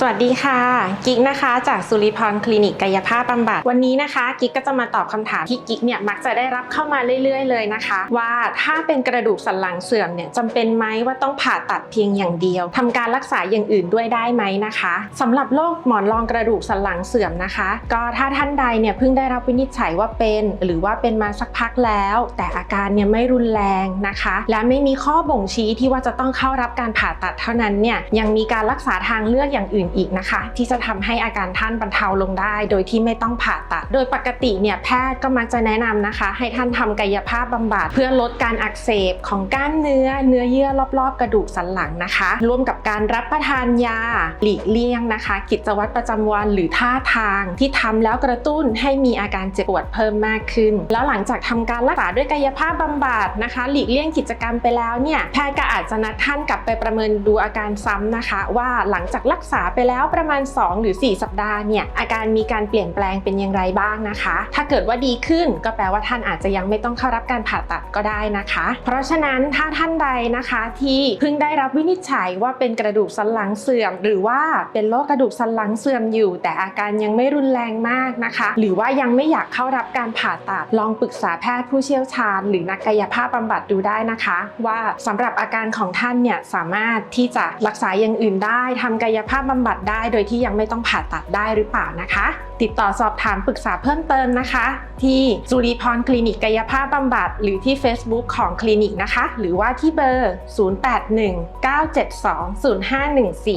สวัสดีค่ะ กิ๊กนะคะ จากสุริพรคลินิกกายภาพบำบัด วันนี้นะคะ กิ๊กก็จะมาตอบคำถามที่กิ๊กเนี่ยมักจะได้รับเข้ามาเรื่อย ๆ เลยนะคะ ว่าถ้าเป็นกระดูกสันหลังเสื่อมเนี่ยจำเป็นไหมว่าต้องผ่าตัดเพียงอย่างเดียวทำการรักษาอย่างอื่นด้วยได้ไหมนะคะสำหรับโรคหมอนรองกระดูกสันหลังเสื่อมนะคะ ก็ถ้าท่านใดเนี่ยเพิ่งได้รับวินิจฉัยว่าเป็น หรือว่าเป็นมาสักพักแล้ว แต่อาการเนี่ยไม่รุนแรงนะคะ และไม่มีข้อบ่งชี้ที่ว่าจะต้องเข้ารับการผ่าตัดเท่านั้นเนี่ยยังมีการรักษาทางเลือกอย่างอื่นอีกนะคะ ที่จะทำให้อาการท่านบรรเทาลงได้ โดยที่ไม่ต้องผ่าตัด โดยปกติเนี่ยแพทย์ก็มักจะแนะนำนะคะ ให้ท่านทำกายภาพบำบัดเพื่อลดการอักเสบของกล้ามเนื้อ เนื้อเยื่อรอบๆ กระดูกสันหลังนะคะ ร่วมกับการรับประทานยาหลีกเลี่ยงนะคะ กิจวัตรประจำวันหรือท่าทางที่ทำแล้วกระตุ้นให้มีอาการเจ็บปวดเพิ่มมากขึ้น แล้วหลังจากทำการรักษาด้วยกายภาพบำบัดนะคะ หลีกเลี่ยงกิจกรรมไปแล้วเนี่ยแพทย์ก็อาจจะนัดท่านกลับไปประเมินดูอาการซ้ำนะคะ ว่าหลังจากรักษาไปไปแล้วประมาณ 2 หรือ 4 สัปดาห์เนี่ยอาการมีการเปลี่ยนแปลงเป็นอย่างไรบ้างนะคะ ถ้าเกิดว่าดีขึ้นก็แปลว่าท่านอาจจะยังไม่ต้องเข้ารับการผ่าตัดก็ได้นะคะ เพราะฉะนั้นถ้าท่านใดนะคะที่เพิ่งได้รับวินิจฉัยว่าเป็นกระดูกสันหลังเสื่อม หรือว่าเป็นโรคกระดูกสันหลังเสื่อมอยู่ แต่อาการยังไม่รุนแรงมากนะคะ หรือว่ายังไม่อยากเข้ารับการผ่าตัดลองปรึกษาแพทย์ผู้เชี่ยวชาญ หรือนักกายภาพบำบัดดูได้นะคะ ว่าสำหรับอาการของท่านเนี่ยสามารถที่จะรักษาอย่างอื่นได้ทำกายภาพบำบัดได้โดยที่ยังไม่ต้องผ่าตัดได้หรือเปล่านะคะ ติดต่อสอบถามปรึกษาเพิ่มเติมนะคะ ที่สุริพรคลินิกกายภาพบำบัด หรือที่ Facebook ของคลินิกนะคะ หรือว่าที่เบอร์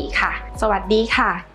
0819720514 ค่ะ สวัสดีค่ะ